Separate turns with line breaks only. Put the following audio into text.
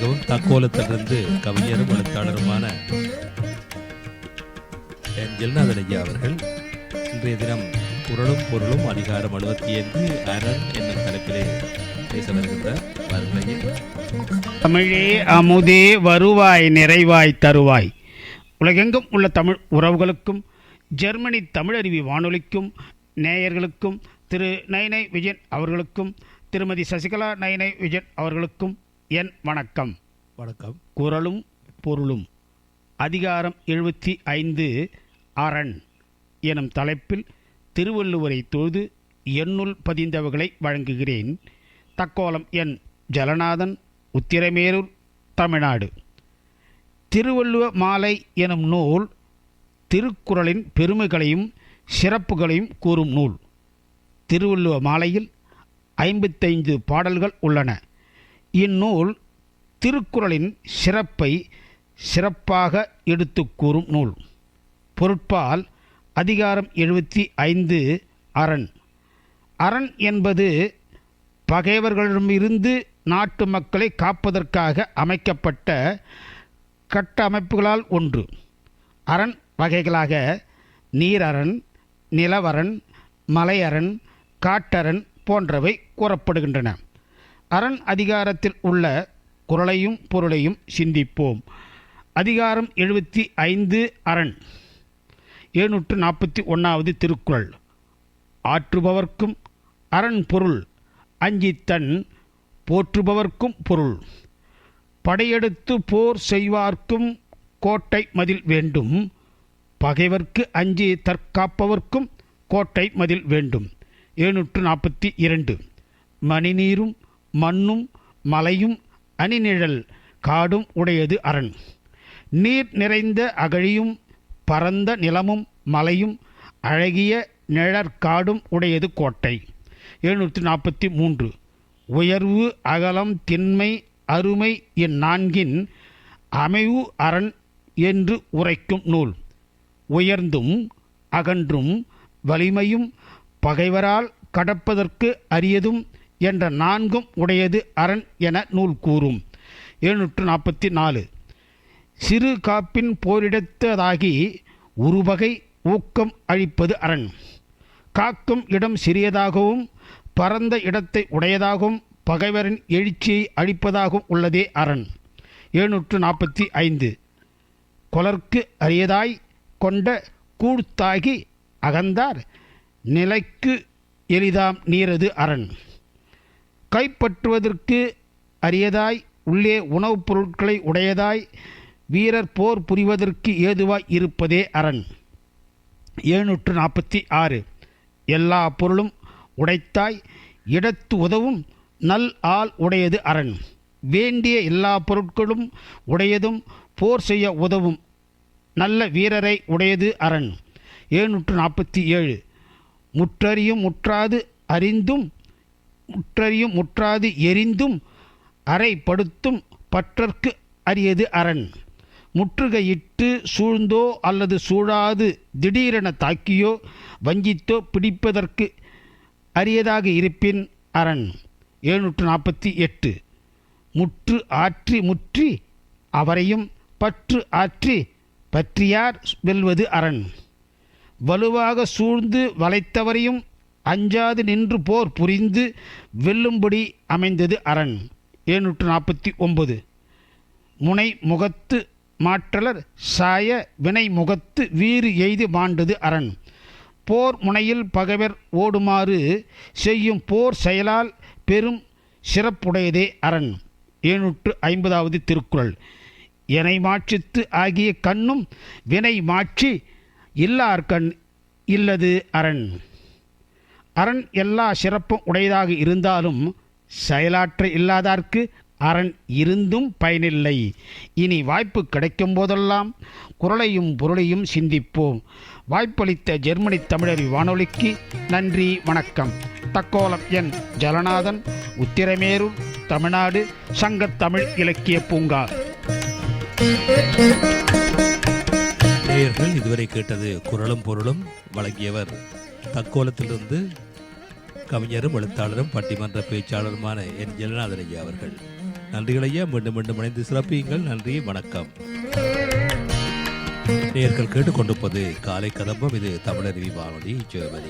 மிகவும் தக்கோலத்திலிருந்து கவிஞரும் எழுத்தாளருமான என் ஜெல்நாதன் ஐயா அவர்கள் இன்றைய தினம் குரலும் பொருளும் அதிகாரம் அறுபத்தி ஐந்து அரண் என்னும் தலைப்பிலே
தமிழே அமுதே வருவாய் நிறைவாய் தருவாய். உலகெங்கும் உள்ள தமிழ் உறவுகளுக்கும் ஜெர்மனி தமிழருவி வானொலிக்கும் நேயர்களுக்கும் திரு நயனை விஜயன் அவர்களுக்கும் திருமதி சசிகலா நயனை விஜயன் அவர்களுக்கும் என் வணக்கம்.
வணக்கம்.
குரலும் பொருளும். அதிகாரம் எழுபத்தி ஐந்து அரண் எனும் தலைப்பில் திருவள்ளுவரை தொழுது எண்ணுள் பதிந்தவர்களை வழங்குகிறேன். தக்கோலம் என் ஜலநாதன் உத்திரமேரூர் தமிழ்நாடு. திருவள்ளுவ மாலை எனும் நூல் திருக்குறளின் பெருமைகளையும் சிறப்புகளையும் கூறும் நூல். திருவள்ளுவ மாலையில் ஐம்பத்தைந்து பாடல்கள் உள்ளன. இந்நூல் திருக்குறளின் சிறப்பை சிறப்பாக எடுத்து கூறும் நூல். பொருட்பால் அதிகாரம் எழுபத்தி ஐந்து அரண். அரண் என்பது பகைவர்களிடமிருந்து நாட்டு மக்களை காப்பதற்காக அமைக்கப்பட்ட கட்டமைப்புகளால் ஒன்று. அரண் வகைகளாக நீரரண் நிலவரண் மலையரண் காட்டரண் போன்றவை கூறப்படுகின்றன. அரண் அதிகாரத்தில் உள்ள குரலையும் பொருளையும் சிந்திப்போம். அதிகாரம் எழுபத்தி ஐந்து அரண். எழுநூற்று நாற்பத்தி ஒன்றாவது திருக்குறள். ஆற்றுபவர்க்கும் அரண் பொருள் அஞ்சி தன் போற்றுபவர்க்கும் பொருள். படையெடுத்து போர் செய்வார்க்கும் கோட்டை மதில் வேண்டும். பகைவர்க்கு அஞ்சி தற்காப்பவர்க்கும் கோட்டை மதில் வேண்டும். எழுநூற்று நாற்பத்தி இரண்டு. மணிநீரும் மண்ணும் மலையும் அணிநிழல் காடும் உடையது அரண். நீர் நிறைந்த அகழியும் பரந்த நிலமும் மலையும் அழகிய நிழற்காடும் உடையது கோட்டை. எழுநூற்றி நாற்பத்தி மூன்று. உயர்வு அகலம் திண்மை அருமை இந்நான்கின் அமைவு அரண் என்று உரைக்கும் நூல். உயர்ந்தும் அகன்றும் வலிமையும் பகைவரால் கடப்பதற்கு அரியதும் என்ற நான்கும் உடையது அரண் என நூல் கூறும். எழுநூற்று நாற்பத்தி நாலு சிறு காப்பின் போரிடத்ததாகி உருவகை ஊக்கம் அழிப்பது அரண். காக்கும் இடம் சிறியதாகவும் பரந்த இடத்தை உடையதாகவும் பகைவரின் எழுச்சியை அழிப்பதாகவும் உள்ளதே அரண். எழுநூற்று நாற்பத்தி ஐந்து கொலர்க்கு அரியதாய் கொண்ட கூழ்த்தாகி அகந்தார் நிலைக்கு எளிதாம் நீரது அரண். கைப்பற்றுவதற்கு அரியதாய் உள்ளே உணவுப் பொருட்களை உடையதாய் வீரர் போர் புரிவதற்கு ஏதுவாய் இருப்பதே அரண். எழுநூற்று நாற்பத்தி ஆறு. எல்லா பொருளும் உடைத்தாய் இடத்து உதவும் நல் ஆள் உடையது அரண். வேண்டிய எல்லா பொருட்களும் உடையதும் போர் செய்ய உதவும் நல்ல வீரரை உடையது அரண். எழுநூற்று நாற்பத்தி ஏழு. முற்றறியும் முற்றாது அறிந்தும் முற்றறியும் முற்றாது எரிந்தும் அறைப்படுத்தும் பற்றற்கு அரியது அரண். முற்றுகையிட்டு சூழ்ந்தோ அல்லது சூழாது திடீரென தாக்கியோ வஞ்சித்தோ பிடிப்பதற்கு அரியதாக இருப்பின் அரண். எழுநூற்று நாற்பத்தி எட்டு. முற்று ஆற்றி முற்றி அவரையும் பற்று ஆற்றி பற்றியார் வெல்வது அரண். வலுவாக சூழ்ந்து வளைத்தவரையும் அஞ்சாது நின்று போர் புரிந்து வெல்லும்படி அமைந்தது அரண். எழுநூற்று நாற்பத்தி ஒன்பது முனை முகத்து மாற்றலர் சாய வினை முகத்து வீறு எய்து மாண்டது அரண். போர் முனையில் பகைவர் ஓடுமாறு செய்யும் போர் செயலால் பெரும் சிறப்புடையதே அரண். எழுநூற்று ஐம்பதாவது திருக்குறள். எனை மாட்சித்து ஆகிய கண்ணும் வினை மாட்சி இல்லார்கண் இல்லது அரண். அரண் எல்லா சிறப்பும் உடையதாக இருந்தாலும் செயலாற்ற இல்லாதார்க்கு அரண் இருந்தும் பயனில்லை. இனி வாய்ப்பு கிடைக்கும் போதெல்லாம் குரலையும் பொருளையும் சிந்திப்போம். வாய்ப்பளித்த ஜெர்மனி தமிழறி வானொலிக்கு நன்றி வணக்கம். தக்கோலம் என் ஜலநாதன் உத்திரமேரூர் தமிழ்நாடு சங்கத்தமிழ் இலக்கிய பூங்கா.
இதுவரை கேட்டது குரலும் பொருளும் வழங்கியவர் தக்கோலத்திலிருந்து கவிஞரும் எழுத்தாளரும் பட்டிமன்ற பேச்சாளருமான என் ஜெகநாதன் ஐயா அவர்கள். நன்றிகள் ஐயா. மீண்டும் மீண்டும் இணைந்து சிறப்பியுங்கள். நன்றி வணக்கம். நேர்கள் கேட்டுக்கொண்டிருப்பது காலை கதம்பம். இது தமிழருவி வானொலி ஜெர்மனி